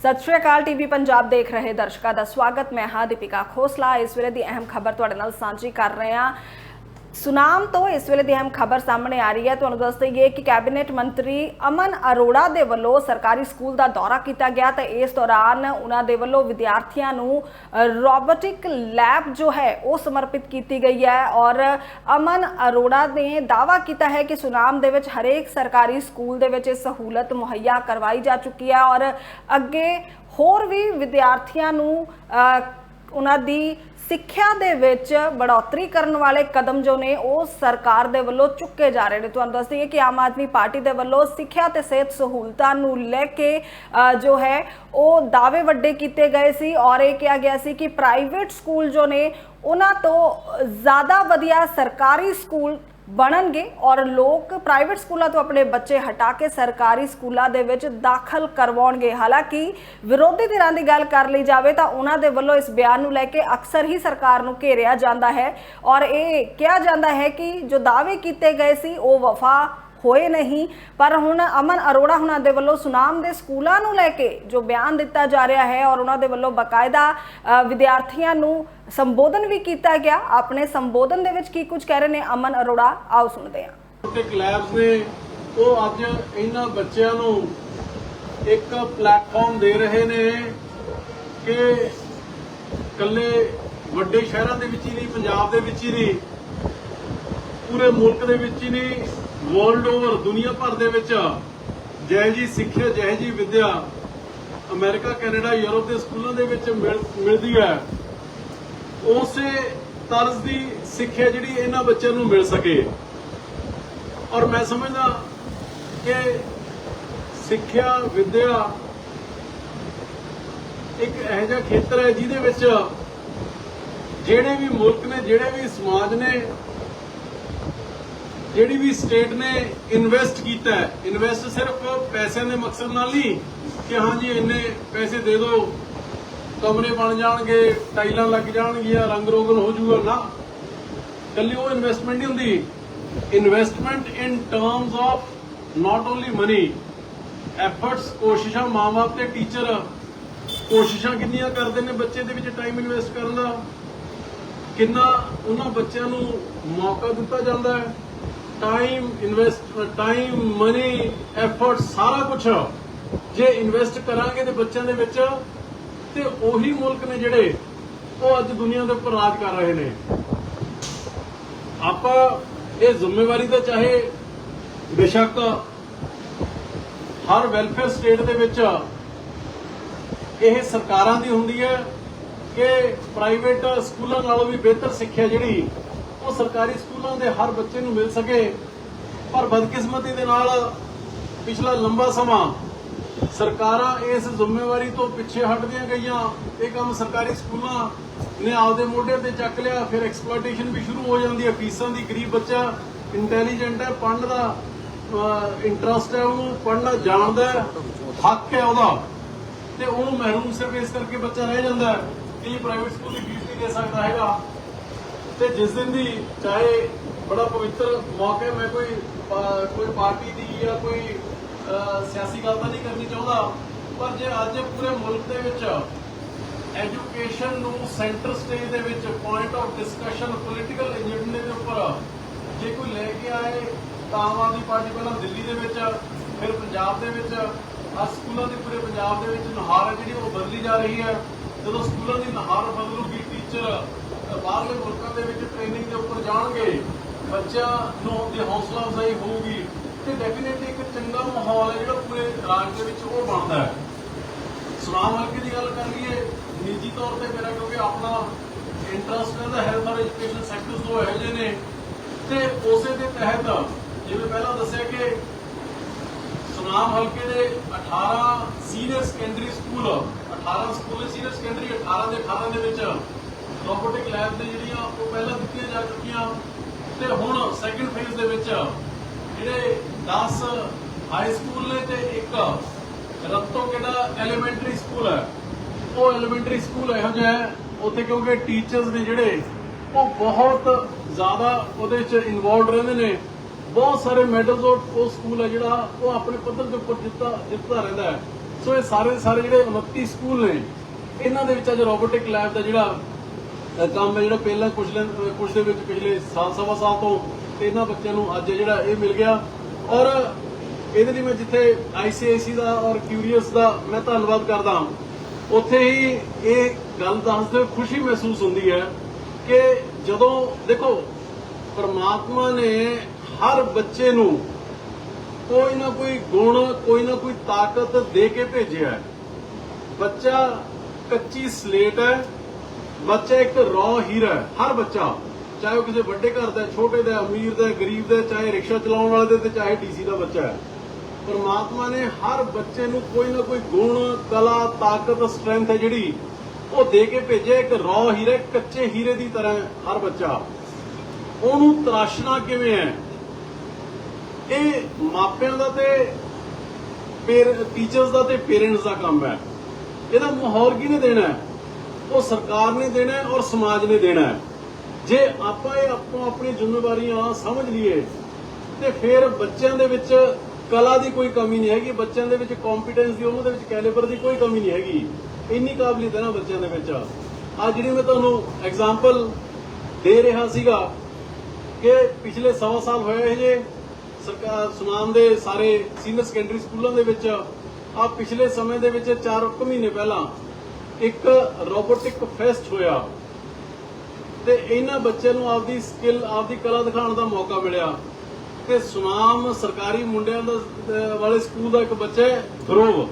ਸਤਿ ਸ਼੍ਰੀ ਅਕਾਲ ਟੀਵੀ ਪੰਜਾਬ ਦੇਖ ਰਹੇ ਦਰਸ਼ਕਾਂ ਦਾ ਸਵਾਗਤ। ਮੈਂ ਹਾਂ ਦੀਪਿਕਾ ਖੋਸਲਾ। ਇਸ ਵੇਲੇ ਦੀ ਅਹਿਮ ਖਬਰ ਤੁਹਾਡੇ ਨਾਲ ਸਾਂਝੀ ਕਰ ਰਹੇ ਹਾਂ। ਸੁਨਾਮ ਤੋਂ ਇਸ ਵੇਲੇ ਦੀ ਅਹਿਮ ਖਬਰ ਸਾਹਮਣੇ ਆ ਰਹੀ ਹੈ। ਤੁਹਾਨੂੰ ਦੱਸ ਦਈਏ ਕਿ ਕੈਬਨਿਟ ਮੰਤਰੀ ਅਮਨ ਅਰੋੜਾ ਦੇ ਵੱਲੋਂ ਸਰਕਾਰੀ ਸਕੂਲ ਦਾ ਦੌਰਾ ਕੀਤਾ ਗਿਆ ਤਾਂ ਇਸ ਦੌਰਾਨ ਉਹਨਾਂ ਦੇ ਵੱਲੋਂ ਵਿਦਿਆਰਥੀਆਂ ਨੂੰ ਰੋਬੋਟਿਕ ਲੈਬ ਜੋ ਹੈ ਉਹ ਸਮਰਪਿਤ ਕੀਤੀ ਗਈ ਹੈ ਔਰ ਅਮਨ ਅਰੋੜਾ ਨੇ ਦਾਅਵਾ ਕੀਤਾ ਹੈ ਕਿ ਸੁਨਾਮ ਦੇ ਵਿੱਚ ਹਰੇਕ ਸਰਕਾਰੀ ਸਕੂਲ ਦੇ ਵਿੱਚ ਇਹ ਸਹੂਲਤ ਮੁਹੱਈਆ ਕਰਵਾਈ ਜਾ ਚੁੱਕੀ ਹੈ ਔਰ ਅੱਗੇ ਹੋਰ ਵੀ ਵਿਦਿਆਰਥੀਆਂ ਨੂੰ ਉਹਨਾਂ ਦੀ ਸਿੱਖਿਆ ਦੇ ਵਿੱਚ ਬੜੋਤਰੀ ਕਰਨ ਵਾਲੇ ਕਦਮ ਜੋ ਨੇ ਉਹ ਸਰਕਾਰ ਦੇ ਵੱਲੋਂ ਚੁੱਕੇ ਜਾ ਰਹੇ ਨੇ। ਤੁਹਾਨੂੰ ਦੱਸ ਦਈਏ ਕਿ ਆਮ ਆਦਮੀ ਪਾਰਟੀ ਦੇ ਵੱਲੋਂ ਸਿੱਖਿਆ ਤੇ ਸਿਹਤ ਸਹੂਲਤਾਂ ਨੂੰ ਲੈ ਕੇ ਜੋ ਹੈ, ਉਹ ਦਾਅਵੇ ਵੱਡੇ ਕੀਤੇ ਗਏ ਸੀ ਔਰ ਇਹ ਕਿਹਾ ਗਿਆ ਸੀ ਕਿ ਪ੍ਰਾਈਵੇਟ ਸਕੂਲ ਜੋ ਨੇ, ਉਹਨਾਂ ਤੋਂ ਜ਼ਿਆਦਾ ਵਧੀਆ ਸਰਕਾਰੀ ਸਕੂਲ ਬਣਨਗੇ ਔਰ ਲੋਕ ਪ੍ਰਾਈਵੇਟ ਸਕੂਲਾਂ ਤੋਂ ਆਪਣੇ ਬੱਚੇ ਹਟਾ ਕੇ ਸਰਕਾਰੀ ਸਕੂਲਾਂ ਦੇ ਵਿੱਚ ਦਾਖਲ ਕਰਵਾਉਣਗੇ। ਹਾਲਾਂਕਿ ਵਿਰੋਧੀ ਧਿਰਾਂ ਦੀ ਗੱਲ ਕਰ ਲਈ ਜਾਵੇ ਤਾਂ ਉਹਨਾਂ ਦੇ ਵੱਲੋਂ ਇਸ ਬਿਆਨ ਨੂੰ ਲੈ ਕੇ ਅਕਸਰ ਹੀ ਸਰਕਾਰ ਨੂੰ ਘੇਰਿਆ ਜਾਂਦਾ ਹੈ। ਔਰ ਇਹ ਕਿਹਾ ਜਾਂਦਾ ਹੈ ਕਿ ਜੋ ਦਾਅਵੇ ਕੀਤੇ ਗਏ ਸੀ, ਉਹ ਵਫਾ ਹੋਏ ਨਹੀਂ। ਪਰ ਹੁਣ ਅਮਨ ਅਰੋੜਾ ਹੁਣਾਂ ਦੇ ਵੱਲੋਂ ਸੁਨਾਮ ਦੇ ਸਕੂਲਾਂ ਨੂੰ ਲੈ ਕੇ ਜੋ ਬਿਆਨ ਦਿੱਤਾ ਜਾ ਰਿਹਾ ਹੈ ਔਰ ਉਹਨਾਂ ਦੇ ਵੱਲੋਂ ਬਕਾਇਦਾ ਵਿਦਿਆਰਥੀਆਂ ਨੂੰ ਸੰਬੋਧਨ ਵੀ ਕੀਤਾ ਗਿਆ। ਆਪਣੇ ਸੰਬੋਧਨ ਦੇ ਵਿੱਚ ਕੀ ਕੁਝ ਕਹਿ ਰਹੇ ਨੇ ਅਮਨ ਅਰੋੜਾ? ਆਓ ਸੁਣਦੇ ਹਾਂ। ਰੋਬੋਟਿਕ ਲੈਬਸ ਨੇ ਉਹ ਅੱਜ ਇਹਨਾਂ ਬੱਚਿਆਂ ਨੂੰ ਇੱਕ ਪਲੇਟਫਾਰਮ ਦੇ ਰਹੇ ਨੇ ਕਿ ਕੱਲੇ ਵੱਡੇ ਸ਼ਹਿਰਾਂ ਦੇ ਵਿੱਚ ਹੀ ਨਹੀਂ, ਪੰਜਾਬ ਦੇ ਵਿੱਚ ਹੀ ਨਹੀਂ, ਪੂਰੇ ਮੁਲਕ ਦੇ ਵਿੱਚ ਹੀ ਨਹੀਂ ਵਰਲਡ ਓਵਰ ਦੁਨੀਆ ਭਰ ਦੇ ਵਿੱਚ ਜੈ ਜੀ ਸਿੱਖਿਆ ਜੈ ਜੀ ਵਿਦਿਆ ਅਮਰੀਕਾ, ਕੈਨੇਡਾ, ਯੂਰਪ ਦੇ ਸਕੂਲਾਂ ਦੇ ਵਿੱਚ ਮਿਲ- ਮਿਲਦੀ ਹੈ, ਉਸੇ ਤਰਜ਼ ਦੀ ਸਿੱਖਿਆ ਜਿਹੜੀ ਇਹਨਾਂ ਬੱਚਿਆਂ ਨੂੰ ਮਿਲ ਸਕੇ। ਔਰ ਮੈਂ ਸਮਝਦਾ ਕਿ ਸਿੱਖਿਆ, ਵਿਦਿਆ ਇੱਕ ਇਹੋ ਜਿਹਾ ਖੇਤਰ ਹੈ ਜਿਹਦੇ ਵਿੱਚ ਜਿਹੜੇ ਵੀ ਮੁਲਕ ਨੇ, ਜਿਹੜੇ ਵੀ ਸਮਾਜ ਨੇ ਜਿਹੜੀ ਵੀ ਸਟੇਟ ਨੇ ਇਨਵੈਸਟ ਕੀਤਾ ਹੈ ਇਨਵੈਸਟ ਸਿਰਫ ਪੈਸਿਆਂ ਦੇ ਮਕਸਦ ਨਾਲ ਨਹੀਂ ਕਿ ਹਾਂਜੀ ਇੰਨੇ ਪੈਸੇ ਦੇ ਦਿਓ, ਕਮਰੇ ਬਣ ਜਾਣਗੇ, ਟਾਈਲਾਂ ਲੱਗ ਜਾਣਗੀਆਂ, ਰੰਗ ਰੋਗਨ ਹੋ ਜਾਊਗਾ, ਨਾ। ਕੱਲੀ ਉਹ ਇਨਵੈਸਟਮੈਂਟ ਨਹੀਂ ਹੁੰਦੀ। Investment in terms of not only money efforts ਕੋਸ਼ਿਸ਼ਾਂ, ਮਾਂ-ਬਾਪ ਤੇ ਟੀਚਰ ਕੋਸ਼ਿਸ਼ਾਂ ਕਿੰਨੀਆਂ ਕਰਦੇ ਨੇ ਬੱਚੇ ਦੇ ਵਿੱਚ ਟਾਈਮ ਇਨਵੈਸਟ ਕਰਨ ਦਾ? ਕਿੰਨਾ ਉਹਨਾਂ ਬੱਚਿਆਂ ਨੂੰ ਮੌਕਾ ਦਿੱਤਾ ਜਾਂਦਾ ਹੈ? Time invest time money effort ਸਾਰਾ ਕੁਝ ਜੇ ਇਨਵੈਸਟ ਕਰਾਂਗੇ ਤੇ ਬੱਚਿਆਂ ਦੇ ਵਿੱਚ, ਤੇ ਉਹੀ ਮੁਲਕ ਨੇ ਜਿਹੜੇ ਉਹ ਅੱਜ ਦੁਨੀਆ ਦੇ ਉੱਪਰ ਰਾਜ ਕਰ ਰਹੇ ਨੇ। ਆਪਾਂ ਇਹ ਜ਼ਿੰਮੇਵਾਰੀ ਤਾਂ ਚਾਹੇ ਬੇਸ਼ੱਕ ਹਰ ਵੈਲਫੇਅਰ ਸਟੇਟ ਦੇ ਵਿੱਚ ਇਹ ਸਰਕਾਰਾਂ ਦੀ ਹੁੰਦੀ ਹੈ ਕਿ ਪ੍ਰਾਈਵੇਟ ਸਕੂਲਾਂ ਨਾਲੋਂ ਵੀ ਬਿਹਤਰ ਸਿੱਖਿਆ ਜਿਹੜੀ ਉਹ ਸਰਕਾਰੀ ਸਕੂਲਾਂ ਦੇ ਹਰ ਬੱਚੇ ਨੂੰ ਮਿਲ ਸਕੇ। ਪਰ ਬਦਕਿਸਮਤੀ ਦੇ ਨਾਲ ਪਿਛਲਾ ਲੰਬਾ ਸਮਾਂ ਸਰਕਾਰਾਂ ਇਸ ਜ਼ਿੰਮੇਵਾਰੀ ਤੋਂ ਪਿੱਛੇ ਹਟਦੀਆਂ ਗਈਆਂ। ਇਹ ਕੰਮ ਸਰਕਾਰੀ ਸਕੂਲਾਂ ਨੇ ਆਪਦੇ ਮੋਢੇ ਤੇ ਚੱਕ ਲਿਆ। ਫਿਰ ਐਕਸਪਲੋਇਟੇਸ਼ਨ ਵੀ ਸ਼ੁਰੂ ਹੋ ਜਾਂਦੀ ਹੈ। ਫੀਸਾਂ ਦੀ ਗਰੀਬ ਬੱਚਾ ਇੰਟੈਲੀਜੈਂਟ ਹੈ ਪੜ੍ਹਨ ਦਾ ਇੰਟਰਸਟ ਹੈ, ਉਹਨੂੰ ਪੜਨਾ ਜਾਣਦਾ ਹੱਕ ਹੈ ਉਹਦਾ। ਤੇ ਉਹਨੂੰ ਮਹਿਰੂਮ ਸਿਰਫ ਇਸ ਕਰਕੇ ਬੱਚਾ ਰਹਿ ਜਾਂਦਾ ਕਿ ਪ੍ਰਾਈਵੇਟ ਸਕੂਲ ਦੀ ਫੀਸ ਨਹੀਂ ਦੇ ਸਕਦਾ ਹੈਗਾ। ਤੇ ਜਿਸ ਦਿਨ ਦੀ ਚਾਹੇ ਬੜਾ ਪਵਿੱਤਰ ਮੌਕੇ ਮੈਂ ਕੋਈ ਕੋਈ ਪਾਰਟੀ ਦੀ ਜਾਂ ਕੋਈ ਸਿਆਸੀ ਗੱਲ ਤਾਂ ਨਹੀਂ ਕਰਨੀ ਚਾਹੁੰਦਾ, ਪਰ ਜੇ ਅੱਜ ਪੂਰੇ ਮੁਲਕ ਦੇ ਵਿੱਚ ਐਜੂਕੇਸ਼ਨ ਨੂੰ ਸੈਂਟਰ ਸਟੇਜ ਦੇ ਵਿੱਚ ਪੁਆਇੰਟ ਆਫ ਡਿਸਕਸ਼ਨ ਪੋਲੀਟੀਕਲ ਏਜੰਡੇ ਦੇ ਉੱਪਰ ਜੇ ਕੋਈ ਲੈ ਕੇ ਆਏ, ਤਾਂ ਆਮ ਆਦਮੀ ਪਾਰਟੀ ਪਹਿਲਾਂ ਦਿੱਲੀ ਦੇ ਵਿੱਚ, ਫਿਰ ਪੰਜਾਬ ਦੇ ਵਿੱਚ ਆ ਸਕੂਲਾਂ ਦੀ ਪੂਰੇ ਪੰਜਾਬ ਦੇ ਵਿੱਚ ਨੁਹਾਰ ਹੈ ਜਿਹੜੀ ਉਹ ਬਦਲੀ ਜਾ ਰਹੀ ਹੈ। ਜਦੋਂ ਸਕੂਲਾਂ ਦੀ ਨੁਹਾਰ ਬਦਲੂਗੀ ਟੀਚਰ ਬਾਹਰਲੇ ਮੁਲਕਾਂ ਦੇ ਵਿੱਚ ਟ੍ਰੇਨਿੰਗ ਦੇ ਉੱਪਰ ਜਾਣਗੇ। ਬੱਚਿਆਂ ਨੂੰ ਦੀ ਹੌਸਲਾ ਅਫਜ਼ਾਈ ਹੋਊਗੀ ਤੇ ਡੈਫੀਨੇਟਲੀ ਇੱਕ ਚੰਗਾ ਮਾਹੌਲ ਹੈ ਜਿਹੜਾ ਪੂਰੇ ਰਾਜ ਦੇ ਵਿੱਚ ਉਹ ਬਣਦਾ ਹੈ। ਸੁਨਾਮ ਹਲਕੇ ਦੀ ਗੱਲ ਕਰ ਲਈਏ, ਨਿੱਜੀ ਤੌਰ ਤੇ ਮੇਰਾ ਕਿਉਂਕਿ ਆਪਣਾ ਇੰਟਰਸਟ ਹੈ ਹੈਲਥ ਔਰ ਐਜੂਕੇਸ਼ਨ ਸੈਕਟਰਸ ਤੋਂ ਇਹੋ ਜਿਹੇ ਨੇ। ਤੇ ਉਸੇ ਦੇ ਤਹਿਤ ਜਿਵੇਂ ਪਹਿਲਾਂ ਦੱਸਿਆ ਕਿ ਸੁਨਾਮ ਹਲਕੇ ਦੇ 18 senior secondary school 18 school senior secondary 18 ਦੇ 18 ਦੇ ਵਿੱਚ ਰੋਬੋਟਿਕ ਲੈਬ ਨੇ ਜਿਹੜੀਆਂ ਉਹ ਪਹਿਲਾਂ ਦਿੱਤੀਆਂ ਜਾ ਚੁੱਕੀਆਂ ਤੇ ਹੁਣ ਸੈਕੰਡ ਫੇਜ਼ ਦੇ ਵਿੱਚ ਜਿਹੜੇ 10 ਹਾਈ ਸਕੂਲ ਨੇ ਤੇ ਇੱਕ ਰਤੋ ਕਿਹੜਾ ਐਲੀਮੈਂਟਰੀ ਸਕੂਲ ਹੈ, ਉਹ ਐਲੀਮੈਂਟਰੀ ਸਕੂਲ ਇਹੋ ਜਿਹਾ ਹੈ, ਉੱਥੇ ਕਿਉਂਕਿ ਟੀਚਰਸ ਨੇ ਜਿਹੜੇ ਉਹ ਬਹੁਤ ਜ਼ਿਆਦਾ ਉਹਦੇ ਵਿੱਚ ਇਨਵੋਲਡ ਰਹਿੰਦੇ ਨੇ। ਬਹੁਤ ਸਾਰੇ ਮੈਡਲਸ ਉਹ ਸਕੂਲ ਹੈ ਜਿਹੜਾ ਉਹ ਆਪਣੇ ਪੱਧਰ ਦੇ ਉੱਪਰ ਜਿੱਤਦਾ ਜਿੱਤਦਾ ਰਹਿੰਦਾ ਹੈ। ਸੋ ਇਹ ਸਾਰੇ ਦੇ ਸਾਰੇ ਜਿਹੜੇ 29 ਸਕੂਲ ਨੇ, ਇਹਨਾਂ ਦੇ ਵਿੱਚ ਅੱਜ ਰੋਬੋਟਿਕ ਲੈਬ ਦਾ ਜਿਹੜਾ ਕੰਮ ਹੈ ਜਿਹੜਾ ਪਹਿਲਾਂ ਕੁਝ ਦਿਨ ਕੁਝ ਦੇ ਵਿੱਚ ਪਿਛਲੇ ਸਾਲ, ਸਵਾ ਸਾਲ ਤੋਂ ਤੇ ਇਹਨਾਂ ਬੱਚਿਆਂ ਨੂੰ ਅੱਜ ਜਿਹੜਾ ਇਹ ਮਿਲ ਗਿਆ। ਔਰ ਇਹਦੇ ਲਈ ਮੈਂ ਜਿੱਥੇ ICIC ਦਾ ਔਰ ਕਿਊਰੀਅਸ ਦਾ ਮੈਂ ਧੰਨਵਾਦ ਕਰਦਾ ਹਾਂ, ਉੱਥੇ ਹੀ ਇਹ ਗੱਲ ਦੱਸਦੇ ਖੁਸ਼ੀ ਮਹਿਸੂਸ ਹੁੰਦੀ ਹੈ ਕਿ ਜਦੋਂ ਦੇਖੋ, ਪਰਮਾਤਮਾ ਨੇ ਹਰ ਬੱਚੇ ਨੂੰ ਕੋਈ ਨਾ ਕੋਈ ਗੁਣ, ਕੋਈ ਨਾ ਕੋਈ ਤਾਕਤ ਦੇ ਕੇ ਭੇਜਿਆ ਹੈ। ਬੱਚਾ ਕੱਚੀ ਸਲੇਟ ਹੈ ਬੱਚਾ ਇੱਕ ਰॉ ਹੀਰਾ ਹੈ, ਹਰ ਬੱਚਾ। ਚਾਹੇ ਉਹ ਕਿਸੇ ਵੱਡੇ ਘਰ ਦਾ ਛੋਟੇ ਦਾ ਅਮੀਰ ਦਾ ਗਰੀਬ ਦਾ ਚਾਹੇ ਰਿਕਸ਼ਾ ਚਲਾਉਣ ਵਾਲੇ ਦਾ ਤੇ ਚਾਹੇ ਡੀਸੀ ਦਾ ਬੱਚਾ ਹੈ। ਪਰਮਾਤਮਾ ਨੇ ਹਰ ਬੱਚੇ ਨੂੰ ਕੋਈ ਨਾ ਕੋਈ ਗੁਣ, ਕਲਾ, ਤਾਕਤ ਸਟਰੈਂਥ ਹੈ ਜਿਹੜੀ, ਉਹ ਦੇ ਕੇ ਭੇਜਿਆ, ਇੱਕ ਰॉ ਹੀਰਾ ਕੱਚੇ ਹੀਰੇ ਦੀ ਤਰ੍ਹਾਂ ਹਰ ਬੱਚਾ। ਉਹਨੂੰ ਤਰਾਸ਼ਣਾ ਕਿਵੇਂ ਹੈ? ਇਹ ਮਾਪਿਆਂ ਦਾ ਤੇ ਪੇਰ ਟੀਚਰਸ ਦਾ ਤੇ ਪੇਰੈਂਟਸ ਦਾ ਕੰਮ ਹੈ। ਇਹਦਾ ਮਾਹੌਲ ਕਿਹਨੇ ਦੇਣਾ ਹੈ। ਉਹ ਸਰਕਾਰ ਨੇ ਦੇਣਾ ਹੈ ਔਰ ਸਮਾਜ ਨੇ ਦੇਣਾ ਹੈ। ਜੇ ਆਪਾਂ ਇਹ ਆਪੋ ਆਪਣੀ ਜ਼ਿੰਮੇਵਾਰੀਆਂ ਸਮਝ ਲਈਏ, ਤੇ ਫਿਰ ਬੱਚਿਆਂ ਦੇ ਵਿੱਚ ਕਲਾ ਦੀ ਕੋਈ ਕਮੀ ਨਹੀਂ ਹੈਗੀ, ਬੱਚਿਆਂ ਦੇ ਵਿੱਚ ਕੰਪੀਟੈਂਸ ਦੀ, ਉਹਨਾਂ ਦੇ ਵਿੱਚ ਕੈਲੀਬਰ ਦੀ ਕੋਈ ਕਮੀ ਨਹੀਂ ਹੈਗੀ। ਇੰਨੀ ਕਾਬਲੀਅਤ ਹੈ ਨਾ ਬੱਚਿਆਂ ਦੇ ਵਿੱਚ। ਆ ਜਿਹੜੀ ਮੈਂ ਤੁਹਾਨੂੰ ਐਗਜ਼ਾਮਪਲ ਦੇ ਰਿਹਾ ਸੀਗਾ ਕਿ ਪਿਛਲੇ ਸਵਾ ਸਾਲ ਹੋਏ ਇਹ ਜੇ ਸਰਕਾਰ ਸੁਨਾਮ ਦੇ ਸਾਰੇ ਸੀਨੀਅਰ ਸੈਕੰਡਰੀ ਸਕੂਲਾਂ ਦੇ ਵਿੱਚ, ਆ ਪਿਛਲੇ ਸਮੇਂ ਦੇ ਵਿੱਚ 4 ਮਹੀਨੇ ਪਹਿਲਾਂ ਇੱਕ ਰੋਬੋਟਿਕ ਫੈਸਟ ਹੋਇਆ। ਤੇ ਇਹਨਾਂ ਬੱਚਿਆਂ ਨੂੰ ਆਪਦੀ ਸਕਿੱਲ ਆਪਦੀ ਕਲਾ ਦਿਖਾਉਣ ਦਾ ਮੌਕਾ ਮਿਲਿਆ। ਤੇ ਸੁਨਾਮ ਸਰਕਾਰੀ ਮੁੰਡਿਆਂ ਦਾ ਵਾਲੇ ਸਕੂਲ ਦਾ ਇੱਕ ਬੱਚਾ ਹੈ, ਧਰੁਵ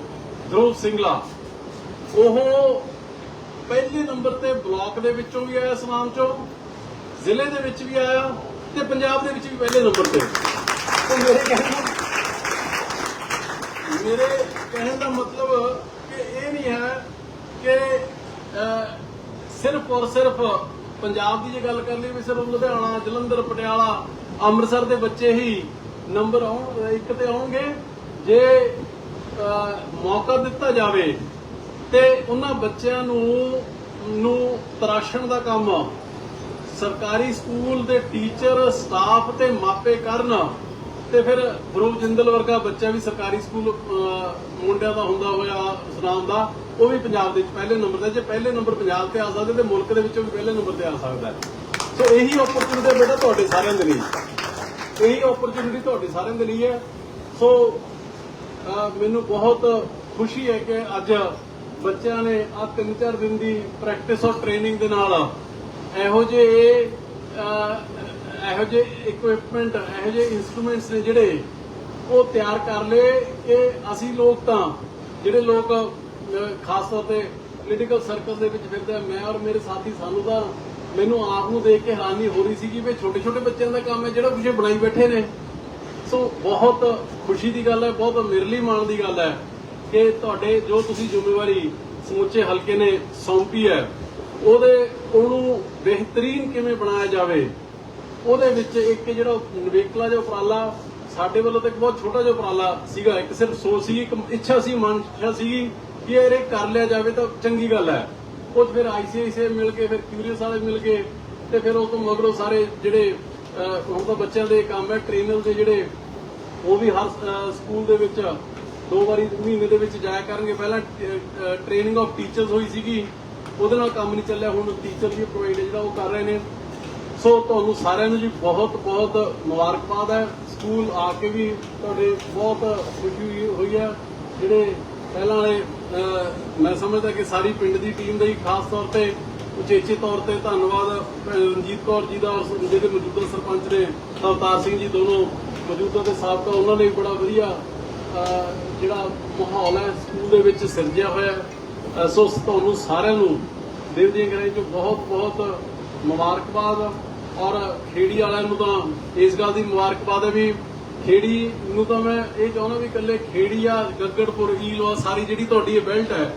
ਧਰੁਵ ਸਿੰਘਲਾ ਉਹ ਪਹਿਲੇ ਨੰਬਰ ਤੇ ਬਲਾਕ ਦੇ ਵਿੱਚੋਂ ਵੀ ਆਇਆ ਸੁਨਾਮ ਚੋਂ, ਜ਼ਿਲ੍ਹੇ ਦੇ ਵਿੱਚ ਵੀ ਆਇਆ ਤੇ ਪੰਜਾਬ ਦੇ ਵਿੱਚ ਵੀ ਪਹਿਲੇ ਨੰਬਰ ਤੇ। ਤੇ ਮੇਰੇ ਕਹਿਣ ਦਾ ਮੇਰੇ ਕਹਿਣ ਦਾ ਮਤਲਬ ਕਿ ਇਹ ਨਹੀਂ ਹੈ ਕਿ ਸਿਰਫ ਔਰ ਸਿਰਫ ਪੰਜਾਬ ਦੀ ਜੇ ਗੱਲ ਕਰ ਲਈ ਵੀ ਸਿਰਫ ਲੁਧਿਆਣਾ, ਜਲੰਧਰ, ਪਟਿਆਲਾ, ਅੰਮ੍ਰਿਤਸਰ ਦੇ ਬੱਚੇ ਹੀ ਨੰਬਰ ਆਉਣ, ਇੱਕ ਤੇ ਆਉਣਗੇ। ਜੇ ਮੌਕਾ ਦਿੱਤਾ ਜਾਵੇ ਤੇ ਉਹਨਾਂ ਬੱਚਿਆਂ ਨੂੰ ਨੂੰ ਤਰਾਸ਼ਣ ਦਾ ਕੰਮ ਸਰਕਾਰੀ ਸਕੂਲ ਦੇ ਟੀਚਰ, ਸਟਾਫ ਤੇ ਮਾਪੇ ਕਰਨ ਤੇ ਫਿਰ ਗੁਰੂ ਜਿੰਦਲ ਵਰਗਾ ਬੱਚਾ ਵੀ ਸਰਕਾਰੀ ਸਕੂਲ ਮੁੰਡਿਆਂ ਦਾ ਹੁੰਦਾ ਹੋਇਆ ਸੁਨਾਮ ਦਾ। ਉਹ ਵੀ ਪੰਜਾਬ ਦੇ ਵਿੱਚ ਪਹਿਲੇ ਨੰਬਰ ਤੇ ਜੇ ਪਹਿਲੇ ਨੰਬਰ ਪੰਜਾਬ ਤੇ ਆ ਸਕਦੇ ਤੇ ਮੁਲਕ ਦੇ ਵਿੱਚੋਂ ਵੀ ਪਹਿਲੇ ਨੰਬਰ ਤੇ ਆ ਸਕਦਾ ਸੋ ਇਹੀ ਓਪਰਚੁਨਿਟੀ ਬੇਟਾ ਤੁਹਾਡੇ ਸਾਰਿਆਂ ਦੇ ਲਈ। ਇਹੀ ਓਪਰਚੁਨਿਟੀ ਤੁਹਾਡੇ ਸਾਰਿਆਂ ਦੇ ਲਈ ਹੈ। ਸੋ ਮੈਨੂੰ ਬਹੁਤ ਖੁਸ਼ੀ ਹੈ ਕਿ ਅੱਜ ਬੱਚਿਆਂ ਨੇ ਆ ਤਿੰਨ ਚਾਰ ਦਿਨ ਦੀ ਪ੍ਰੈਕਟਿਸ ਔਰ ਟ੍ਰੇਨਿੰਗ ਦੇ ਨਾਲ ਇਹੋ ਜਿਹੇ ਇਹੋ ਜਿਹੇ ਇਕਵਿਪਮੈਂਟ ਇਹੋ ਜਿਹੇ ਇਨਸਟਰੂਮੈਂਟਸ ਨੇ ਜਿਹੜੇ ਉਹ ਤਿਆਰ ਕਰ ਲਏ ਕਿ ਅਸੀਂ ਲੋਕ ਤਾਂ, ਜਿਹੜੇ ਲੋਕ ਖਾਸ ਤੌਰ ਤੇ ਪੋਲੀਟੀਕਲ ਸਰਕਲ ਦੇ ਵਿੱਚ ਫਿਰਦੇ ਮੈਂ ਔਰ ਮੇਰੇ ਸਾਥੀ ਸਾਨੂੰ ਤਾਂ ਮੈਨੂੰ ਆਪ ਨੂੰ ਦੇਖ ਕੇ ਹੈਰਾਨੀ ਹੋ ਰਹੀ ਸੀ ਕਿ ਵੀ ਛੋਟੇ ਛੋਟੇ ਬੱਚਿਆਂ ਦਾ ਕੰਮ ਹੈ, ਜਿਹੜਾ ਕੁਝ ਬਣਾਈ ਬੈਠੇ ਨੇ। ਸੋ ਬਹੁਤ ਖੁਸ਼ੀ ਦੀ ਗੱਲ ਹੈ, ਬਹੁਤ ਮੇਰੇ ਲਈ ਮਾਣ ਦੀ ਗੱਲ ਹੈ ਕਿ ਤੁਹਾਡੇ ਜੋ ਤੁਸੀਂ ਜ਼ਿੰਮੇਵਾਰੀ ਸਮੁੱਚੇ ਹਲਕੇ ਨੇ ਸੌਂਪੀ ਹੈ, ਉਹਦੇ ਉਹਨੂੰ ਬਿਹਤਰੀਨ ਕਿਵੇਂ ਬਣਾਇਆ ਜਾਵੇ? ਉਹਦੇ ਵਿੱਚ ਇੱਕ ਜਿਹੜਾ ਨਵੇਕਲਾ ਜਿਹਾ ਉਪਰਾਲਾ, ਸਾਡੇ ਵੱਲੋਂ ਤਾਂ ਇੱਕ ਬਹੁਤ ਛੋਟਾ ਜਿਹਾ ਉਪਰਾਲਾ ਸੀਗਾ। ਇੱਕ ਸਿਰਫ ਸੋਚ ਸੀ ਇੱਕ ਇੱਛਾ ਸੀ ਮਨਸ਼ਾ ਸੀਗੀ ਕਿ ਯਾਰ ਇਹ ਕਰ ਲਿਆ ਜਾਵੇ ਤਾਂ ਚੰਗੀ ਗੱਲ ਹੈ। ਉਹ 'ਚ ਫਿਰ ਆਈਸੀਆਈਸੀ ਮਿਲ ਕੇ ਫਿਰ ਕਿਊਰੀਅਸ ਵਾਲੇ ਮਿਲ ਕੇ ਤੇ ਫਿਰ ਉਸ ਤੋਂ ਮਗਰੋਂ ਸਾਰੇ ਜਿਹੜੇ ਅਹ, ਹੁਣ ਤਾਂ ਬੱਚਿਆਂ ਦੇ ਕੰਮ ਹੈ ਟ੍ਰੇਨਰ ਦੇ ਜਿਹੜੇ ਉਹ ਵੀ ਹਰ ਸਕੂਲ ਦੇ ਵਿੱਚ ਦੋ ਵਾਰੀ ਮਹੀਨੇ ਦੇ ਵਿੱਚ ਜਾਇਆ ਕਰਨਗੇ। ਪਹਿਲਾਂ ਟ੍ਰੇਨਿੰਗ ਆਫ ਟੀਚਰਸ ਹੋਈ ਸੀਗੀ। ਉਹਦੇ ਨਾਲ ਕੰਮ ਨਹੀਂ ਚੱਲਿਆ। ਹੁਣ ਟੀਚਰ ਵੀ ਪ੍ਰੋਵਾਈਡ ਜਿਹੜਾ ਉਹ ਕਰ ਰਹੇ ਨੇ। ਸੋ ਤੁਹਾਨੂੰ ਸਾਰਿਆਂ ਨੂੰ ਜੀ ਬਹੁਤ ਬਹੁਤ ਮੁਬਾਰਕਬਾਦ ਹੈ। ਸਕੂਲ ਆ ਕੇ ਵੀ ਤੁਹਾਡੇ ਬਹੁਤ ਖੁਸ਼ੀ ਹੋਈ- ਹੈ। ਜਿਹੜੇ ਪਹਿਲਾਂ ਵਾਲੇ ਮੈਂ ਸਮਝਦਾ ਕਿ ਸਾਰੀ ਪਿੰਡ ਦੀ ਟੀਮ ਦਾ ਹੀ ਖਾਸ ਤੌਰ ਤੇ ਉਚੇਚੇ ਤੌਰ ਤੇ ਧੰਨਵਾਦ ਅਹ, ਰਣਜੀਤ ਕੌਰ ਜੀ ਦਾ ਔਰ ਜਿਹੜੇ ਮੌਜੂਦਾ ਸਰਪੰਚ ਨੇ ਅਵਤਾਰ ਸਿੰਘ ਜੀ ਦੋਨੋਂ ਮੌਜੂਦਾ ਤੇ ਸਾਬਕਾ ਉਹਨਾਂ ਨੇ ਬੜਾ ਵਧੀਆ ਜਿਹੜਾ ਮਾਹੌਲ ਹੈ ਸਕੂਲ ਦੇ ਵਿੱਚ ਸਿਰਜਿਆ ਹੋਇਆ ਹੈ। ਸੋ ਤੁਹਾਨੂੰ ਸਾਰਿਆਂ ਨੂੰ ਦੇਵ ਜੀ ਗਰਾਈ ਚ ਬਹੁਤ ਬਹੁਤ ਮੁਬਾਰਕਬਾਦ ਔਰ ਖੇੜੀ ਵਾਲਿਆਂ ਨੂੰ ਤਾਂ ਇਸ ਗੱਲ ਦੀ ਮੁਬਾਰਕਬਾਦ ਹੈ ਵੀ ਖੇੜੀ ਨੂੰ ਤਾਂ ਮੈਂ ਇਹ ਚਾਹੁੰਦਾ ਵੀ ਇਕੱਲੇ ਖੇੜੀ ਆ ਗੱਗੜਪੁਰ, ਈਲਵਾ, ਸਾਰੀ ਜਿਹੜੀ ਤੁਹਾਡੀ ਇਹ ਬੈਲਟ ਹੈ,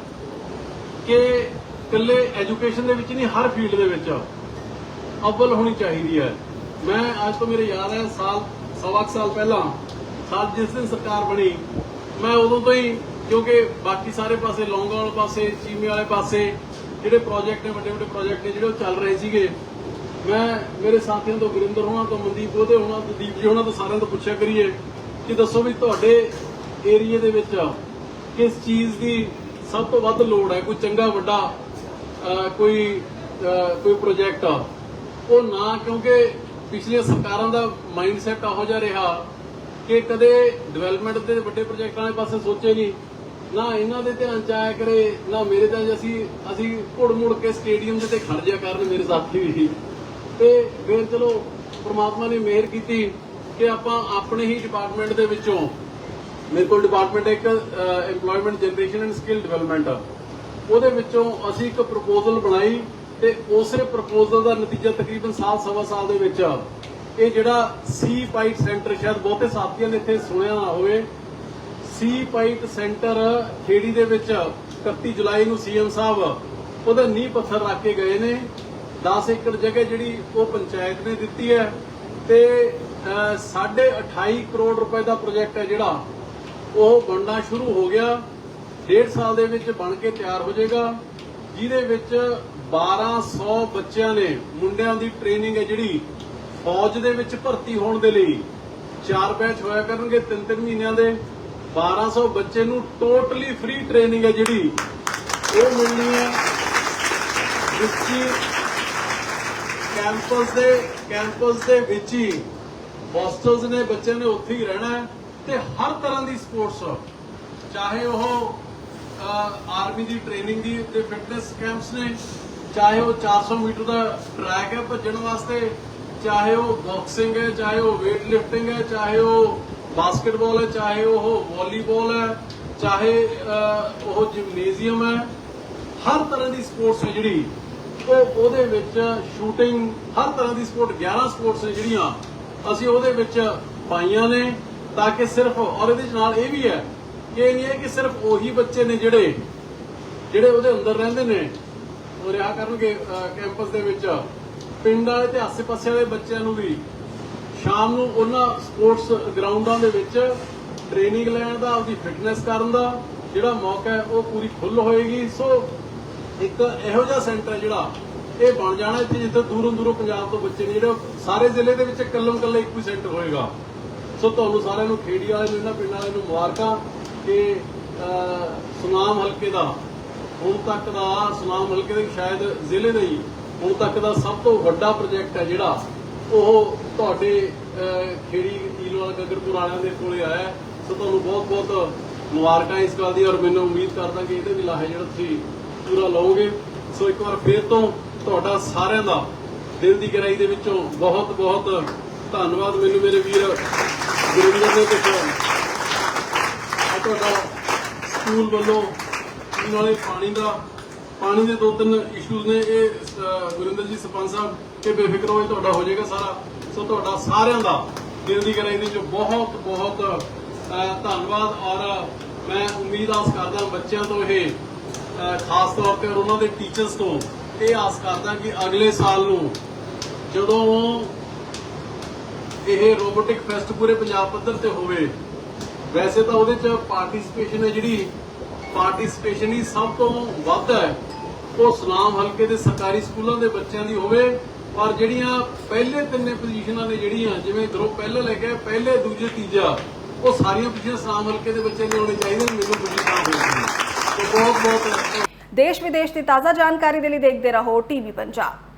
ਕਿ ਇਕੱਲੇ ਐਜੂਕੇਸ਼ਨ ਦੇ ਵਿੱਚ ਨਹੀਂ, ਹਰ ਫੀਲਡ ਦੇ ਵਿੱਚ ਅਵਲ ਹੋਣੀ ਚਾਹੀਦੀ ਹੈ। ਮੈਂ ਅੱਜ ਤੋਂ ਮੇਰੇ ਯਾਦ ਹੈ, ਸਾਲ, ਸਵਾ ਕੁ ਸਾਲ ਪਹਿਲਾਂ, ਸਾਲ ਜਿਸ ਦਿਨ ਸਰਕਾਰ ਬਣੀ, ਮੈਂ ਉਦੋਂ ਤੋਂ ਹੀ, ਕਿਉਂਕਿ ਬਾਕੀ ਸਾਰੇ ਪਾਸੇ, ਲੌਂਗ ਵਾਲੇ ਪਾਸੇ, ਚੀਮੇ ਵਾਲੇ ਪਾਸੇ, ਜਿਹੜੇ ਪ੍ਰੋਜੈਕਟ ਨੇ ਵੱਡੇ ਵੱਡੇ ਪ੍ਰੋਜੈਕਟ ਨੇ, ਜਿਹੜੇ ਉਹ ਚੱਲ ਰਹੇ ਸੀਗੇ ਮੈਂ ਮੇਰੇ ਸਾਥੀਆਂ ਤੋਂ ਗੁਰਿੰਦਰ ਹੋਣਾ ਤੋਂ ਮਨਦੀਪ ਉਹਦੇ ਹੋਣਾ ਤੋਂ ਦੀਪ ਜੀ ਹੋਣਾ ਤੋਂ ਸਾਰਿਆਂ ਤੋਂ ਪੁੱਛਿਆ ਕਰੀਏ ਕਿ ਦੱਸੋ ਵੀ ਤੁਹਾਡੇ ਏਰੀਏ ਦੇ ਵਿੱਚ ਕਿਸ ਚੀਜ਼ ਦੀ ਸਭ ਤੋਂ ਵੱਧ ਲੋੜ ਹੈ? ਕੋਈ ਚੰਗਾ, ਵੱਡਾ ਕੋਈ ਕੋਈ ਪ੍ਰੋਜੈਕਟ ਆ? ਉਹ ਨਾ ਕਿਉਂਕਿ ਪਿਛਲੀਆਂ ਸਰਕਾਰਾਂ ਦਾ ਮਾਈਂਡਸੈਟ ਇਹੋ ਜਿਹਾ ਰਿਹਾ ਕਿ ਕਦੇ ਡਿਵੈਲਪਮੈਂਟ ਦੇ ਵੱਡੇ ਪ੍ਰੋਜੈਕਟਾਂ ਦੇ ਪਾਸੇ ਸੋਚੇ ਨਹੀਂ। ਨਾ ਇਹਨਾਂ ਦੇ ਧਿਆਨ ਚ ਆਇਆ ਕਰੇ, ਨਾ ਮੇਰੇ ਤਾਂ। ਅਸੀਂ ਅਸੀਂ ਘੁੜ ਮੁੜ ਕੇ ਸਟੇਡੀਅਮ ਦੇ ਤੇ ਖੜ ਜਿਆ ਕਰਨ, ਮੇਰੇ ਸਾਥੀ ਵੀ। ਤੇ ਫਿਰ ਚਲੋ ਪ੍ਰਮਾਤਮਾ ਨੇ ਮਿਹਰ ਕੀਤੀ ਕਿ ਆਪਾਂ ਆਪਣੇ ਹੀ ਡਿਪਾਰਟਮੈਂਟ ਦੇ ਵਿੱਚੋਂ, ਮੇਰੇ ਕੋਲ ਡਿਪਾਰਟਮੈਂਟ ਇੱਕ EMPLOYMENT generation and skill development ਉਹਦੇ ਵਿੱਚੋਂ ਅਸੀਂ ਇੱਕ ਪ੍ਰਪੋਜ਼ਲ ਬਣਾਈ ਤੇ ਉਸੇ ਪ੍ਰਪੋਜ਼ਲ ਦਾ ਨਤੀਜਾ ਤਕਰੀਬਨ ਸਾਲ, ਸਵਾ ਸਾਲ ਦੇ ਵਿੱਚ ਇਹ ਜਿਹੜਾ ਸੀ ਪਾਈਟ ਸੈਂਟਰ ਸ਼ਾਇਦ ਬਹੁਤੇ ਸਾਥੀਆਂ ਨੇ ਇੱਥੇ ਸੁਣਿਆ ਨਾ ਹੋਵੇ ਸੀ ਪਾਈਟ ਸੈਂਟਰ ਖੇੜੀ ਦੇ ਵਿੱਚ 31 ਜੁਲਾਈ ਨੂੰ ਸੀਐਮ ਸਾਹਿਬ ਉਹਦਾ ਨੀਂਹ ਪੱਥਰ ਰੱਖ ਕੇ ਗਏ ਨੇ। 10 ਏਕੜ ਜਗ੍ਹਾ ਜਿਹੜੀ ਉਹ ਪੰਚਾਇਤ ਨੇ ਦਿੱਤੀ ਹੈ ਤੇ ਅਹ, ਸਾਢੇ 28 ਕਰੋੜ ਰੁਪਏ ਦਾ ਪ੍ਰੋਜੈਕਟ ਹੈ ਜਿਹੜਾ ਉਹ ਬਣਨਾ ਸ਼ੁਰੂ ਹੋ ਗਿਆ। ਡੇਢ ਸਾਲ ਦੇ ਵਿੱਚ ਬਣ ਕੇ ਤਿਆਰ ਹੋ ਜਾਏਗਾ ਜਿਹਦੇ ਵਿੱਚ 1200 ਬੱਚਿਆਂ ਨੇ ਮੁੰਡਿਆਂ ਦੀ ਟ੍ਰੇਨਿੰਗ ਹੈ ਜਿਹੜੀ ਫੌਜ ਦੇ ਵਿੱਚ ਭਰਤੀ ਹੋਣ ਦੇ ਲਈ। ਚਾਰ ਬੈਚ ਹੋਇਆ ਕਰਨਗੇ ਤਿੰਨ ਤਿੰਨ ਮਹੀਨਿਆਂ ਦੇ। 1200 ਬੱਚੇ ਨੂੰ ਟੋਟਲੀ ਫ੍ਰੀ ਟ੍ਰੇਨਿੰਗ ਹੈ ਜਿਹੜੀ ਉਹ ਮਿਲਣੀ ਹੈ। ਵਿੱਚ ਹੀ ਕੈਂਪਸ ਦੇ ਕੈਂਪਸ ਦੇ ਵਿੱਚ ਹੀ ਹੋਸਟਲਸ ਨੇ ਬੱਚਿਆਂ ਨੇ ਉੱਥੇ ਹੀ ਰਹਿਣਾ ਤੇ ਹਰ ਤਰ੍ਹਾਂ ਦੀ ਸਪੋਰਟਸ ਚਾਹੇ ਉਹ ਆਰਮੀ ਦੀ ਟ੍ਰੇਨਿੰਗ ਦੀ ਤੇ ਫਿਟਨੈਸ ਕੈਂਪਸ ਨੇ, ਚਾਹੇ ਉਹ 400 ਮੀਟਰ ਦਾ ਟਰੈਕ ਹੈ ਭੱਜਣ ਵਾਸਤੇ, ਚਾਹੇ ਉਹ ਬਾਕਸਿੰਗ ਹੈ, ਚਾਹੇ ਉਹ weight lifting ਹੈ, ਚਾਹੇ ਉਹ ਬਾਸਕਟਬਾਲ ਹੈ, ਚਾਹੇ ਉਹ ਵਾਲੀਬਾਲ ਹੈ, ਚਾਹੇ ਉਹ ਜਿਮਨੇਜ਼ੀਅਮ ਹੈ, ਹਰ ਤਰ੍ਹਾਂ ਦੀ ਸਪੋਰਟਸ ਹੈ ਜਿਹੜੀ ਉਹ ਉਹਦੇ ਵਿੱਚ ਸ਼ੂਟਿੰਗ ਹਰ ਤਰ੍ਹਾਂ ਦੀ ਸਪੋਰਟ 11 ਸਪੋਰਟਸ ਨੇ ਜਿਹੜੀਆਂ, ਅਸੀਂ ਉਹਦੇ ਵਿੱਚ ਪਾਈਆਂ ਨੇ, ਤਾਂ ਕਿ ਸਿਰਫ ਔਰ ਇਹਦੇ ਨਾਲ ਇਹ ਵੀ ਹੈ ਕਿ ਇਹ ਨਹੀਂ ਹੈ ਕਿ ਸਿਰਫ ਉਹੀ ਬੱਚੇ ਨੇ ਜਿਹੜੇ ਜਿਹੜੇ ਉਹਦੇ ਅੰਦਰ ਰਹਿੰਦੇ ਨੇ, ਉਹ ਰਿਹਾ ਕਰਨਗੇ ਕੈਂਪਸ ਦੇ ਵਿੱਚ। ਪਿੰਡ ਵਾਲੇ ਤੇ ਆਸੇ-ਪਾਸੇ ਵਾਲੇ ਬੱਚਿਆਂ ਨੂੰ ਵੀ ਸ਼ਾਮ ਨੂੰ ਉਹਨਾਂ ਸਪੋਰਟਸ ਗਰਾਊਂਡਾਂ ਦੇ ਵਿੱਚ ਟ੍ਰੇਨਿੰਗ ਲੈਣ ਦਾ ਆਪਦੀ ਫਿਟਨੈਸ ਕਰਨ ਦਾ ਜਿਹੜਾ ਮੌਕਾ ਹੈ, ਉਹ ਪੂਰੀ ਖੁੱਲ ਹੋਏਗੀ। ਸੋ ਇੱਕ ਇਹੋ ਜਿਹਾ ਸੈਂਟਰ ਹੈ ਜਿਹੜਾ ਇਹ ਬਣ ਜਾਣਾ ਇੱਥੇ ਜਿੱਥੇ ਦੂਰੋਂ ਦੂਰੋਂ ਪੰਜਾਬ ਤੋਂ ਬੱਚੇ ਨੇ, ਜਿਹੜੇ ਸਾਰੇ ਜ਼ਿਲ੍ਹੇ ਦੇ ਵਿੱਚ ਇਕੱਲਮ ਇਕੱਲਾ ਇੱਕੋ ਹੀ ਸੈਂਟਰ ਹੋਏਗਾ। ਸੋ ਤੁਹਾਨੂੰ ਸਾਰਿਆਂ ਨੂੰ ਖੇੜੀ ਵਾਲੇ ਨੂੰ, ਇਹਨਾਂ ਪਿੰਡਾਂ ਵਾਲੇ ਨੂੰ ਮੁਬਾਰਕਾਂ ਕਿ ਸੁਨਾਮ ਹਲਕੇ ਦਾ। ਹੁਣ ਤੱਕ ਦਾ ਸੁਨਾਮ ਹਲਕੇ ਦੇ ਸ਼ਾਇਦ ਜ਼ਿਲ੍ਹੇ ਦਾ ਹੀ, ਹੁਣ ਤੱਕ ਦਾ ਸਭ ਤੋਂ ਵੱਡਾ ਪ੍ਰੋਜੈਕਟ ਹੈ ਜਿਹੜਾ, ਉਹ ਤੁਹਾਡੇ ਖੇੜੀ ਈਲਵਾਲ ਗਗਰਪੁਰ ਵਾਲਿਆਂ ਦੇ ਕੋਲੇ ਆਇਆ ਸੋ ਤੁਹਾਨੂੰ ਬਹੁਤ ਬਹੁਤ ਮੁਬਾਰਕਾਂ ਇਸ ਗੱਲ ਦੀ, ਔਰ ਮੈਨੂੰ ਉਮੀਦ ਕਰਦਾ ਕਿ ਇਹਦੇ ਵੀ ਲਾਹੇ ਜਿਹੜਾ ਤੁਸੀਂ ਪੂਰਾ ਲਓਗੇ। ਸੋ ਇੱਕ ਵਾਰ ਫੇਰ ਤੋਂ ਤੁਹਾਡਾ ਸਾਰਿਆਂ ਦਾ ਦਿਲ ਦੀ ਗਹਿਰਾਈ ਦੇ ਵਿੱਚੋਂ ਬਹੁਤ ਬਹੁਤ ਧੰਨਵਾਦ ਮੈਨੂੰ ਮੇਰੇ ਵੀਰ ਗੁਰਿੰਦਰ ਨੇ ਕੁਝ ਤੁਹਾਡਾ ਸਕੂਲ ਵੱਲੋਂ ਪੀਣ ਪਾਣੀ ਦਾ, ਪਾਣੀ ਦੇ ਦੋ ਤਿੰਨ ਇਸ਼ੂਜ਼ ਨੇ ਇਹ ਗੁਰਿੰਦਰ ਜੀ, ਸਰਪੰਚ ਸਾਹਿਬ ਕਿ ਬੇਫਿਕਰ ਹੋ ਇਹ ਤੁਹਾਡਾ ਹੋ ਜਾਏਗਾ ਸਾਰਾ। ਸੋ ਤੁਹਾਡਾ ਸਾਰਿਆਂ ਦਾ ਦਿਲ ਦੀ ਗਹਿਰਾਈ ਦੇ ਵਿੱਚ ਬਹੁਤ ਬਹੁਤ ਧੰਨਵਾਦ। ਔਰ ਮੈਂ ਉਮੀਦ ਆਸ ਕਰਦਾ ਬੱਚਿਆਂ ਤੋਂ ਇਹ ਖਾਸ ਤੌਰ ਤੇ ਔਰ ਉਹਨਾਂ ਦੇ ਟੀਚਰਸ ਤੋਂ ਇਹ ਆਸ ਕਰਦਾ ਕਿ ਅਗਲੇ ਸਾਲ ਨੂੰ ਜਦੋਂ ਇਹ ਰੋਬੋਟਿਕ ਫੈਸਟ ਪੂਰੇ ਪੰਜਾਬ ਪੱਧਰ ਤੇ ਹੋਵੇ ਵੈਸੇ ਤਾਂ ਉਹਦੇ ਚ ਪਾਰਟਿਸਿਪੇਸ਼ਨ ਹੈ ਜਿਹੜੀ ਪਾਰਟਿਸਿਪੇਸ਼ਨ ਹੀ ਸਭ ਤੋਂ ਵੱਧ ਹੈ। ਉਹ ਸਲਾਮ ਹਲਕੇ ਦੇ ਸਰਕਾਰੀ ਸਕੂਲਾਂ ਦੇ ਬੱਚਿਆਂ ਦੀ ਹੋਵੇ ਪਰ ਜਿਹੜੀਆਂ ਪਹਿਲੇ ਤਿੰਨੇ ਪੋਜੀਸ਼ਨਾਂ ਨੇ ਜਿਹੜੀਆਂ ਜਿਵੇਂ ਗਰੁੱਪ ਪਹਿਲੇ ਲੈ ਕੇ ਪਹਿਲੇ ਦੂਜੇ ਤੀਜਾ ਉਹ ਸਾਰੀਆਂ ਪੋਜੀਸ਼ਨਾਂ ਸੁਨਾਮ ਹਲਕੇ ਦੇ ਬੱਚਿਆਂ ਦੀ ਹੋਣੀ ਚਾਹੀਦੇ ਨੇ, ਮੈਨੂੰ ਖੁਸ਼ੀ ਪ੍ਰਾਪਤ ਹੋਈ ਦੇਸ਼ ਵਿਦੇਸ਼ ਦੀ ਤਾਜ਼ਾ ਜਾਣਕਾਰੀ ਦੇ ਲਈ ਦੇਖਦੇ ਰਹੋ ਟੀਵੀ ਪੰਜਾਬ।